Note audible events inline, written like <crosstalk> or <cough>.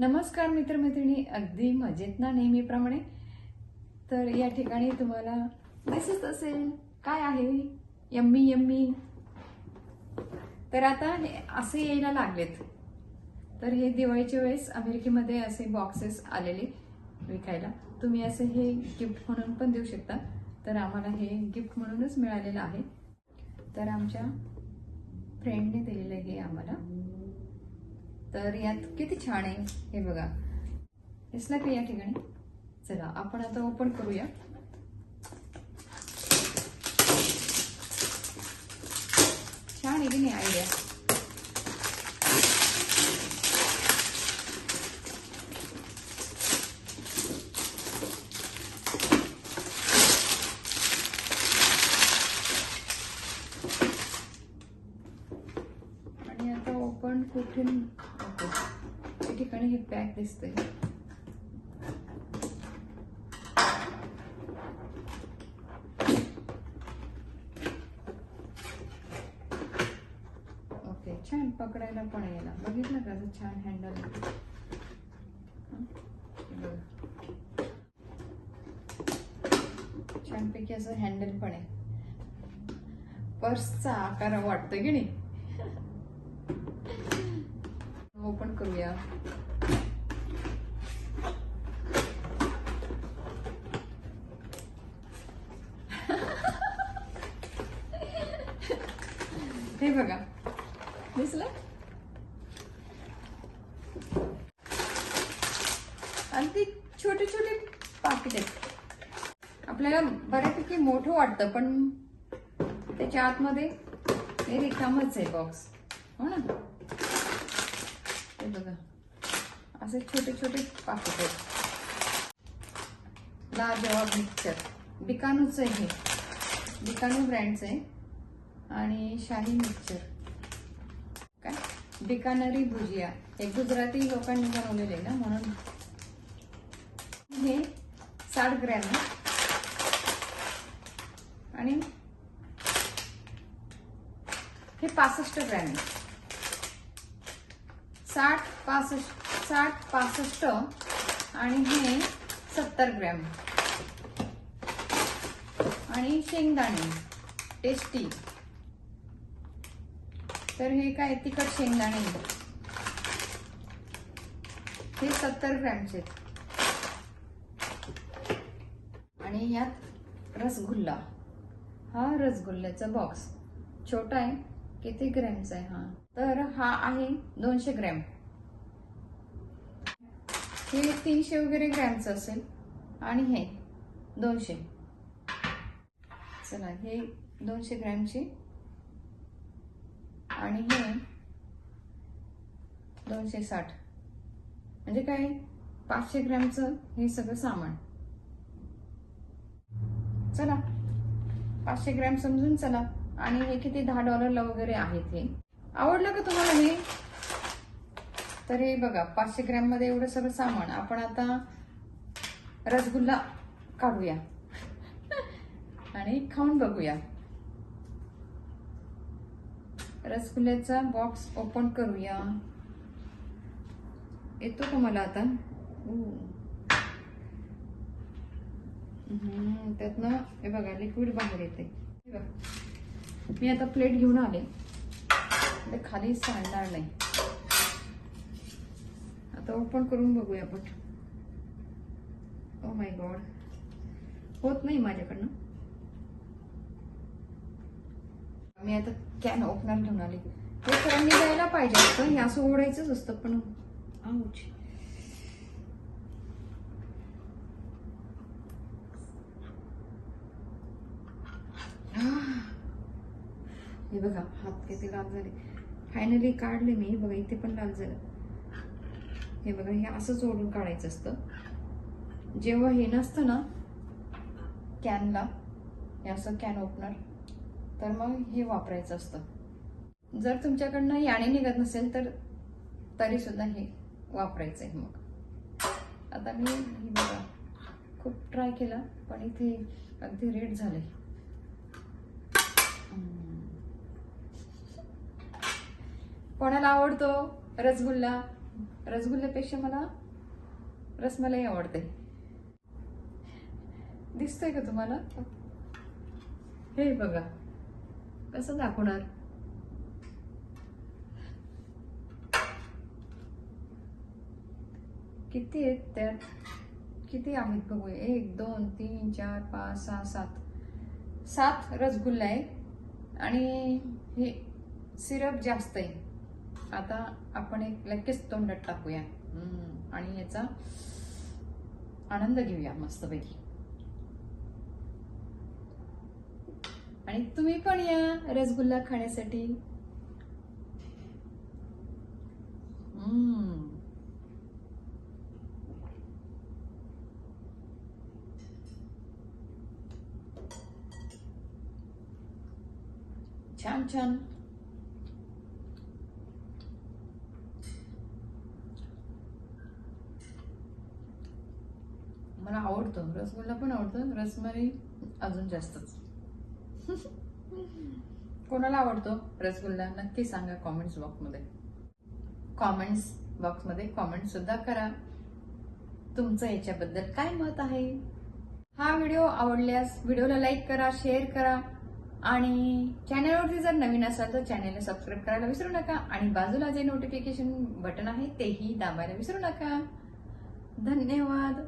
नमस्कार मित्रमैत्रिणी अगदी मजेत ना नेहमीप्रमाणे? तर या ठिकाणी तुम्हाला दिसत असेल काय आहे? Yummy yummy. तर आता हे असे यायला लागलेत. तर हे दिवाळीच्या वेळेस अमेरिकेमध्ये असे बॉक्सेस आलेले विकायला. तुम्ही असे हे गिफ्ट म्हणून पण देऊ शकता. तर आम्हाला हे गिफ्ट म्हणूनच मिळालेलं आहे. तर आमच्या फ्रेंडने दिलेलं हे आम्हाला. तर यात किती छान आहे हे बघा. दिसला का या ठिकाणी? चला आपण आता ओपन करूया. छान आहे की नाही आयडिया आणि आता ओपन कुठून ओके त्या पॅक ओके छान पकडायला पण यायला. बघितलं का छान हँडल छानपैकी असं हँडल पण आहे. पर्सचा आकार वाटतोय की नाही? हो, ओपन करूया. हे बघा. दिसलं? अगदी छोटे छोटे पाकिट आहेत. आपल्याला बऱ्यापैकी मोठं वाटतं पण त्याच्या आतमध्ये हे रिकामच आहे बॉक्स हो ना? हे बघा. असे छोटे छोटे पाकिट आहेत. लाजवाब मिक्सर बिकानूचं आहे. हे बिकानू ब्रँडचं आहे. आणि शाही मिक्सर. काय? बिकानरी भुजिया. हे गुजराती लोकांनी बनवलेले ना म्हणून. हे साठ ग्रॅम आहे. आणि हे पासष्ट ग्रॅम आहे. साठ पासष्ट साठ पासष्ट आणि हे सत्तर ग्रॅम. आणि शेंगदाणे. टेस्टी. तर हे काय तिखट शेंगदाणे हे सत्तर ग्रॅमचे. आहेत. आणि यात रसगुल्ला. हा रसगुल्ल्याचा बॉक्स छोटा आहे किती ग्रॅमचा आहे हा? तर हा आहे दोनशे ग्रॅम. हे तीनशे वगैरे ग्रॅमचं असेल. आणि हे दोनशे. चला हे दोनशे ग्रॅमचे. आणि हे दोनशे साठ. म्हणजे काय? पाचशे ग्रॅमचं हे सगळं सामान. चला. पाचशे ग्रॅम समजून चला. आणि हे किती? दहा डॉलरला वगैरे आहेत हे. आवडलं का तुम्हाला हे? तर हे बघा पाचशे ग्रॅममध्ये एवढं सगळं सामान. आपण आता रसगुल्ला काढूया. <laughs> आणि खाऊन बघूया. रसगुल्ल्याचा बॉक्स ओपन करूया. येतो का मला आता त्यातनं हे बघा लिक्विड बाहेर येते मी आता प्लेट घेऊन आले. ते खाली सांडणार नाही. आता ओपन करून बघूया आपण ओ माय गॉड होत नाही माझ्याकडनं. मी आता कॅन ओपनर घेऊन आले. हे खरं निघायला पाहिजे असतं हे असं ओढायचंच असतं पण आऊच. हे बघा हात किती लाल झाले. फायनली काढले मी बघा इथे पण लाल झालं. हे बघा हे असंच ओढून काढायचं असतं. जेव्हा हे नसतं ना कॅनला हे असं कॅन ओपनर तर मग हे वापरायचं असतं. जर तुमच्याकडनं याने निघत नसेल तर तरी सुद्धा हे वापरायचं आहे मग. आता मी हे बघा खूप ट्राय केला पण इथे अगदी रेड झाले कोणाला आवडतो रसगुल्ला? रसगुल्ल्यापेक्षा मला रसमलाई आवडते. दिसतंय का तुम्हाला? हे बघा. कसं दाखवणार? किती आहेत त्यात? किती आहेत बघूया एक दोन तीन चार पाच सहा सात. सात रसगुल्ला आहे आणि हे सिरप जास्त आहे. आता आपण एक लगेच तोंडात टाकूया. आणि याचा आनंद घेऊया मस्तपैकी. आणि तुम्ही पण या रसगुल्ला खाण्यासाठी. छान छान. मला आवडतो. रसगुल्ला पण आवडतो. रसमलाई अजून जास्तच. कोणाला आवडतो? रसगुल्ला नक्की सांगा कॉमेंट्स बॉक्समध्ये कॉमेंट्स बॉक्समध्ये कॉमेंट सुद्धा करा. तुमचं याच्याबद्दल काय मत आहे? हा व्हिडिओ आवडल्यास व्हिडिओला लाईक करा शेअर करा. आणि चॅनलवरती जर नवीन असाल तर चॅनलला सबस्क्राईब करायला विसरू नका. आणि बाजूला जे नोटिफिकेशन बटन आहे तेही दाबायला विसरू नका. धन्यवाद.